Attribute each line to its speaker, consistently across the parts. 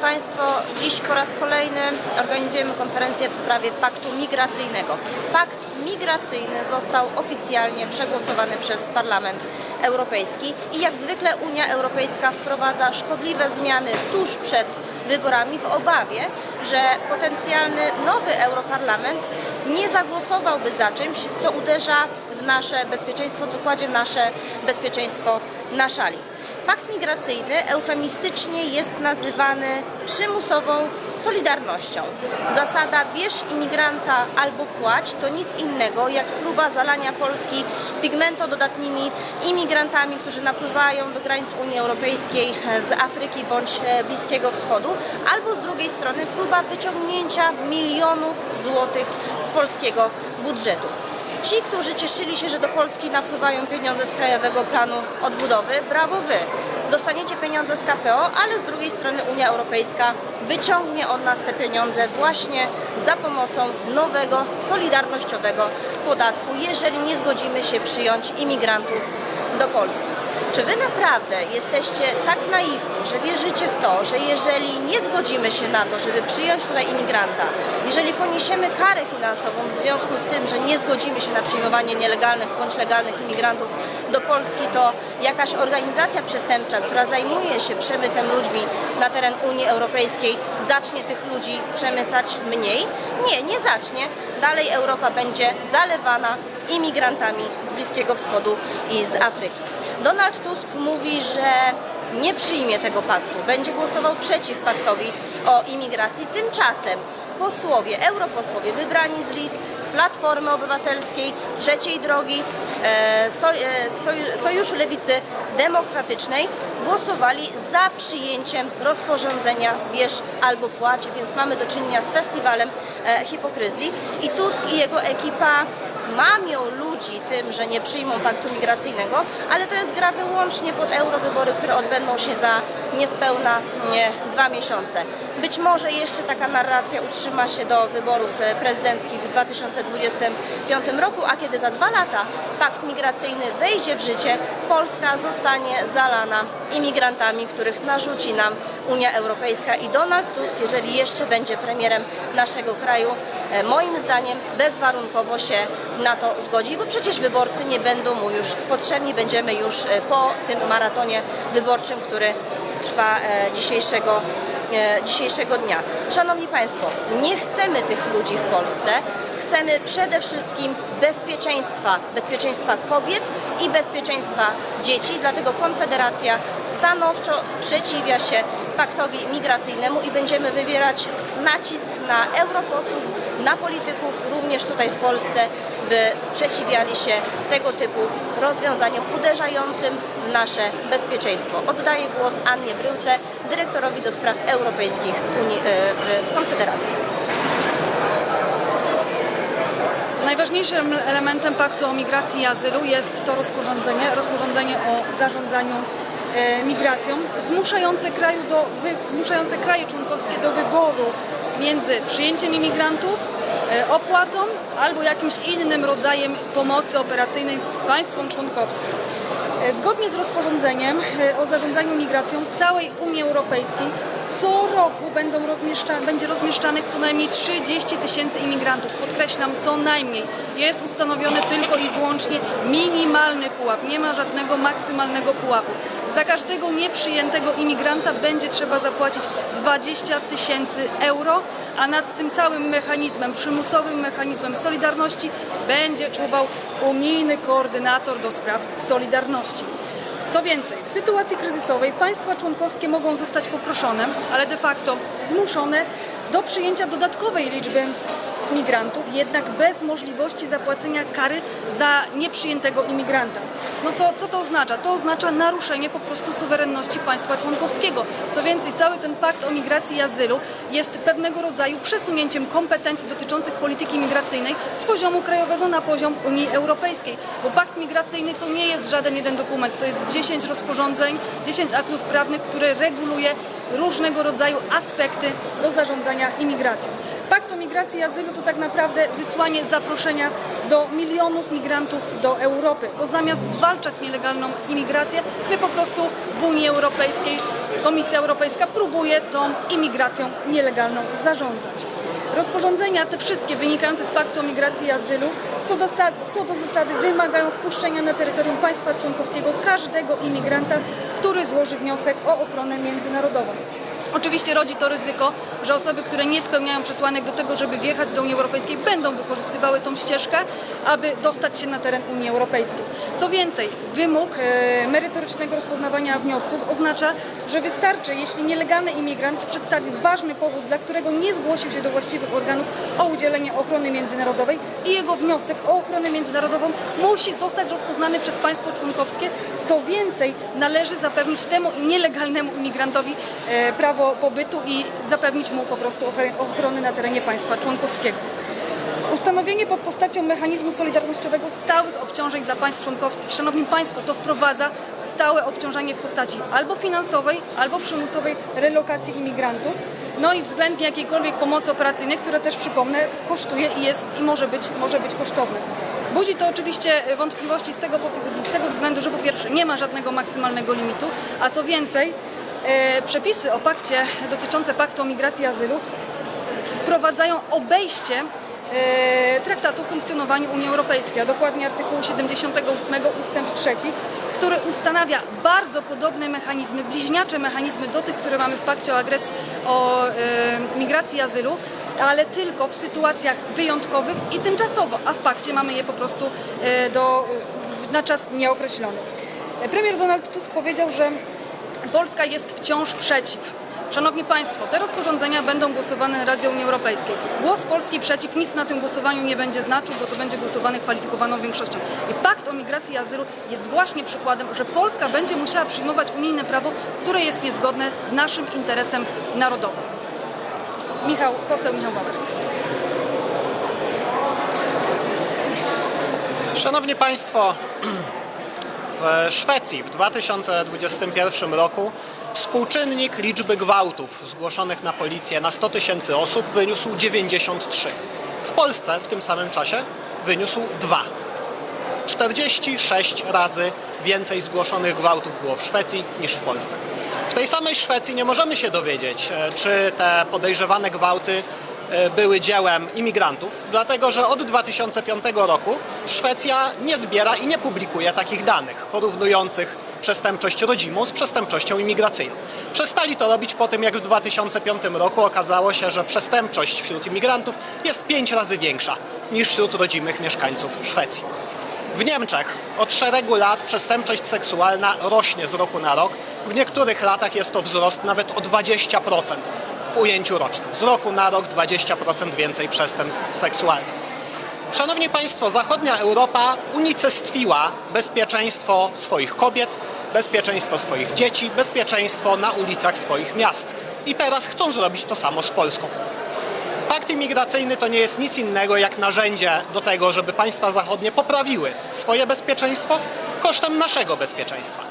Speaker 1: Państwo, dziś po raz kolejny organizujemy konferencję w sprawie paktu migracyjnego. Pakt migracyjny został oficjalnie przegłosowany przez Parlament Europejski i jak zwykle Unia Europejska wprowadza szkodliwe zmiany tuż przed wyborami w obawie, że potencjalny nowy Europarlament nie zagłosowałby za czymś, co uderza w nasze bezpieczeństwo, co kładzie nasze bezpieczeństwo na szali. Pakt migracyjny eufemistycznie jest nazywany przymusową solidarnością. Zasada bierz imigranta albo płać to nic innego jak próba zalania Polski pigmentododatnimi imigrantami, którzy napływają do granic Unii Europejskiej z Afryki bądź e, Bliskiego Wschodu, albo z drugiej strony próba wyciągnięcia milionów złotych z polskiego budżetu. Ci, którzy cieszyli się, że do Polski napływają pieniądze z Krajowego Planu Odbudowy, brawo wy. Dostaniecie pieniądze z KPO, ale z drugiej strony Unia Europejska wyciągnie od nas te pieniądze właśnie za pomocą nowego, solidarnościowego podatku, jeżeli nie zgodzimy się przyjąć imigrantów do Polski. Czy wy naprawdę jesteście tak naiwni, że wierzycie w to, że jeżeli nie zgodzimy się na to, żeby przyjąć tutaj imigranta, jeżeli poniesiemy karę finansową w związku z tym, że nie zgodzimy się na przyjmowanie nielegalnych bądź legalnych imigrantów do Polski, to jakaś organizacja przestępcza, która zajmuje się przemytem ludźmi na teren Unii Europejskiej, zacznie tych ludzi przemycać mniej? Nie, nie zacznie. Dalej Europa będzie zalewana imigrantami z Bliskiego Wschodu i z Afryki. Donald Tusk mówi, że nie przyjmie tego paktu, będzie głosował przeciw paktowi o imigracji. Tymczasem posłowie, europosłowie wybrani z list Platformy Obywatelskiej, Trzeciej Drogi, e, e, Soj- Sojuszu Lewicy Demokratycznej głosowali za przyjęciem rozporządzenia bierz albo płać, więc mamy do czynienia z festiwalem e, hipokryzji i Tusk i jego ekipa mamią ludzi tym, że nie przyjmą paktu migracyjnego, ale to jest gra wyłącznie pod eurowybory, które odbędą się za niespełna nie, dwa miesiące. Być może jeszcze taka narracja utrzyma się do wyborów e, prezydenckich w 2025 roku, a kiedy za dwa lata pakt migracyjny wejdzie w życie, Polska zostanie zalana imigrantami, których narzuci nam Unia Europejska i Donald Tusk, jeżeli jeszcze będzie premierem naszego kraju, e, moim zdaniem bezwarunkowo się na to zgodzi, bo przecież wyborcy nie będą mu już potrzebni, będziemy już e, po tym maratonie wyborczym, który trwa dzisiejszego, dzisiejszego dnia. Szanowni Państwo, nie chcemy tych ludzi w Polsce, chcemy przede wszystkim bezpieczeństwa, bezpieczeństwa kobiet i bezpieczeństwa dzieci, dlatego Konfederacja stanowczo sprzeciwia się paktowi migracyjnemu i będziemy wywierać nacisk na europosłów, na polityków również tutaj w Polsce, by sprzeciwiali się tego typu rozwiązaniom uderzającym nasze bezpieczeństwo. Oddaję głos Annie Bryłce, dyrektorowi do spraw europejskich e, w, Konfederacji.
Speaker 2: Najważniejszym elementem paktu o migracji i azylu jest to rozporządzenie, rozporządzenie o zarządzaniu e, migracją, zmuszające, kraju do, zmuszające kraje członkowskie do wyboru między przyjęciem imigrantów, e, opłatą albo jakimś innym rodzajem pomocy operacyjnej państwom członkowskim. E, Zgodnie z rozporządzeniem e, o zarządzaniu migracją w całej Unii Europejskiej co roku będą rozmieszcza, będzie rozmieszczanych co najmniej 30 tysięcy imigrantów. Podkreślam, co najmniej. Jest ustanowiony tylko i wyłącznie minimalny pułap. Nie ma żadnego maksymalnego pułapu. Za każdego nieprzyjętego imigranta będzie trzeba zapłacić 20 tysięcy euro, a nad tym całym mechanizmem, przymusowym mechanizmem solidarności będzie czuwał unijny koordynator do spraw solidarności. Co więcej, w sytuacji kryzysowej państwa członkowskie mogą zostać poproszone, ale de facto zmuszone do przyjęcia dodatkowej liczby migrantów, jednak bez możliwości zapłacenia kary za nieprzyjętego imigranta. No co, co to oznacza? To oznacza naruszenie po prostu suwerenności państwa członkowskiego. Co więcej, cały ten pakt o migracji i azylu jest pewnego rodzaju przesunięciem kompetencji dotyczących polityki migracyjnej z poziomu krajowego na poziom Unii Europejskiej. Bo pakt migracyjny to nie jest żaden jeden dokument, to jest 10 rozporządzeń, 10 aktów prawnych, które reguluje różnego rodzaju aspekty do zarządzania imigracją. Pakt o migracji i azylu to tak naprawdę wysłanie zaproszenia do milionów migrantów do Europy, bo zamiast zwalczać nielegalną imigrację, my po prostu w Unii Europejskiej, Komisja Europejska próbuje tą imigracją nielegalną zarządzać. Rozporządzenia te wszystkie wynikające z Paktu o migracji i azylu co do, co do zasady wymagają wpuszczenia na terytorium państwa członkowskiego każdego imigranta, który złoży wniosek o ochronę międzynarodową. Oczywiście rodzi to ryzyko, że osoby, które nie spełniają przesłanek do tego, żeby wjechać do Unii Europejskiej, będą wykorzystywały tą ścieżkę, aby dostać się na teren Unii Europejskiej. Co więcej, wymóg e, merytorycznego rozpoznawania wniosków oznacza, że wystarczy, jeśli nielegalny imigrant przedstawi ważny powód, dla którego nie zgłosił się do właściwych organów o udzielenie ochrony międzynarodowej i jego wniosek o ochronę międzynarodową musi zostać rozpoznany przez państwo członkowskie. Co więcej, należy zapewnić temu nielegalnemu imigrantowi e, prawo pobytu i zapewnić mu po prostu ochronę na terenie państwa członkowskiego. Ustanowienie pod postacią mechanizmu solidarnościowego stałych obciążeń dla państw członkowskich. Szanowni Państwo, to wprowadza stałe obciążenie w postaci albo finansowej, albo przymusowej relokacji imigrantów. No i względnie jakiejkolwiek pomocy operacyjnej, które też przypomnę kosztuje i jest i może być, może być kosztowne. Budzi to oczywiście wątpliwości z tego, z tego względu, że po pierwsze nie ma żadnego maksymalnego limitu, a co więcej, przepisy o pakcie dotyczące paktu o migracji i azylu wprowadzają obejście e, traktatu o funkcjonowaniu Unii Europejskiej, a dokładnie artykułu 78 ustęp 3, który ustanawia bardzo podobne mechanizmy, bliźniacze mechanizmy do tych, które mamy w pakcie o agresji, o e, migracji i azylu, ale tylko w sytuacjach wyjątkowych i tymczasowo, a w pakcie mamy je po prostu e, do, na czas nieokreślony. Premier Donald Tusk powiedział, że Polska jest wciąż przeciw. Szanowni Państwo, te rozporządzenia będą głosowane na Radzie Unii Europejskiej. Głos Polski przeciw nic na tym głosowaniu nie będzie znaczył, bo to będzie głosowane kwalifikowaną większością. I pakt o migracji i azylu jest właśnie przykładem, że Polska będzie musiała przyjmować unijne prawo, które jest niezgodne z naszym interesem narodowym. Michał, poseł Michał Bawer.
Speaker 3: Szanowni Państwo, w Szwecji w 2021 roku współczynnik liczby gwałtów zgłoszonych na policję na 100 tysięcy osób wyniósł 93. W Polsce w tym samym czasie wyniósł 2. 46 razy więcej zgłoszonych gwałtów było w Szwecji niż w Polsce. W tej samej Szwecji nie możemy się dowiedzieć, e, czy te podejrzewane gwałty były dziełem imigrantów, dlatego że od 2005 roku Szwecja nie zbiera i nie publikuje takich danych porównujących przestępczość rodzimą z przestępczością imigracyjną. Przestali to robić po tym, jak w 2005 roku okazało się, że przestępczość wśród imigrantów jest pięć razy większa niż wśród rodzimych mieszkańców Szwecji. W Niemczech od szeregu lat przestępczość seksualna rośnie z roku na rok. W niektórych latach jest to wzrost nawet o 20% w ujęciu rocznym. Z roku na rok 20% więcej przestępstw seksualnych. Szanowni Państwo, zachodnia Europa unicestwiła bezpieczeństwo swoich kobiet, bezpieczeństwo swoich dzieci, bezpieczeństwo na ulicach swoich miast. I teraz chcą zrobić to samo z Polską. Pakt imigracyjny to nie jest nic innego jak narzędzie do tego, żeby państwa zachodnie poprawiły swoje bezpieczeństwo kosztem naszego bezpieczeństwa.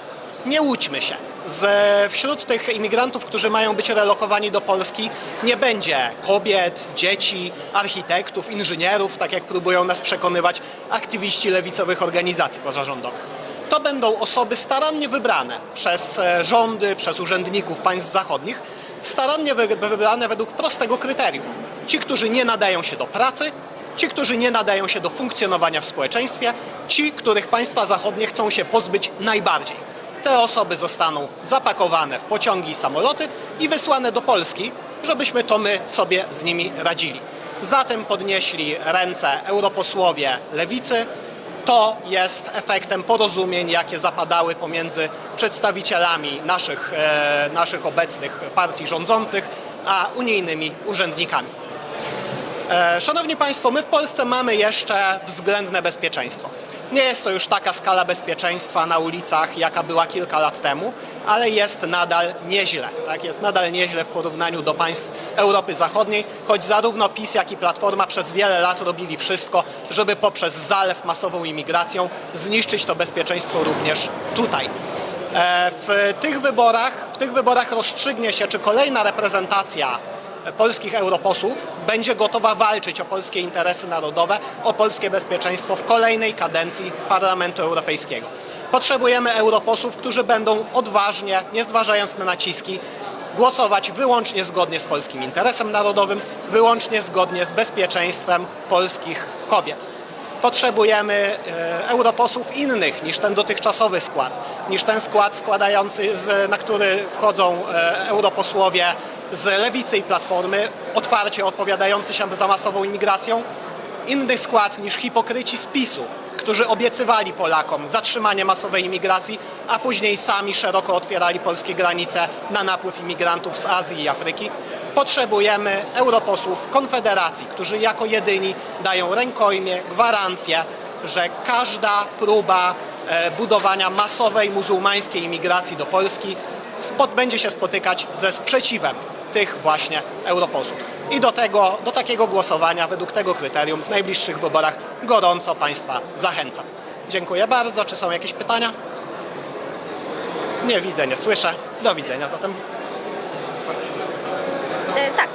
Speaker 3: Nie łudźmy się. Z, wśród tych imigrantów, którzy mają być relokowani do Polski, nie będzie kobiet, dzieci, architektów, inżynierów, tak jak próbują nas przekonywać aktywiści lewicowych organizacji pozarządowych. To będą osoby starannie wybrane przez e, rządy, przez urzędników państw zachodnich, starannie wy- wybrane według prostego kryterium. Ci, którzy nie nadają się do pracy, ci, którzy nie nadają się do funkcjonowania w społeczeństwie, ci, których państwa zachodnie chcą się pozbyć najbardziej. Te osoby zostaną zapakowane w pociągi i samoloty i wysłane do Polski, żebyśmy to my sobie z nimi radzili. Zatem podnieśli ręce europosłowie lewicy, to jest efektem porozumień, jakie zapadały pomiędzy przedstawicielami naszych, e, naszych obecnych partii rządzących, a unijnymi urzędnikami. E, Szanowni Państwo, my w Polsce mamy jeszcze względne bezpieczeństwo. Nie jest to już taka skala bezpieczeństwa na ulicach, jaka była kilka lat temu, ale jest nadal nieźle. Tak? Jest nadal nieźle w porównaniu do państw Europy Zachodniej, choć zarówno PiS, jak i Platforma przez wiele lat robili wszystko, żeby poprzez zalew masową imigracją zniszczyć to bezpieczeństwo również tutaj. E, W tych wyborach, w tych wyborach rozstrzygnie się, czy kolejna reprezentacja polskich europosłów będzie gotowa walczyć o polskie interesy narodowe, o polskie bezpieczeństwo w kolejnej kadencji Parlamentu Europejskiego. Potrzebujemy europosłów, którzy będą odważnie, nie zważając na naciski, głosować wyłącznie zgodnie z polskim interesem narodowym, wyłącznie zgodnie z bezpieczeństwem polskich kobiet. Potrzebujemy e, europosłów innych niż ten dotychczasowy skład, niż ten skład składający, z, na który wchodzą e, europosłowie z lewicy i platformy, otwarcie odpowiadający się za masową imigracją, inny skład niż hipokryci z PiSu, którzy obiecywali Polakom zatrzymanie masowej imigracji, a później sami szeroko otwierali polskie granice na napływ imigrantów z Azji i Afryki. Potrzebujemy europosłów Konfederacji, którzy jako jedyni dają rękojmie, gwarancję, że każda próba e, budowania masowej muzułmańskiej imigracji do Polski będzie się spotykać ze sprzeciwem tych właśnie europosłów. I do, tego, do takiego głosowania według tego kryterium w najbliższych wyborach gorąco Państwa zachęcam. Dziękuję bardzo. Czy są jakieś pytania? Nie widzę, nie słyszę. Do widzenia zatem.
Speaker 1: E, Tak,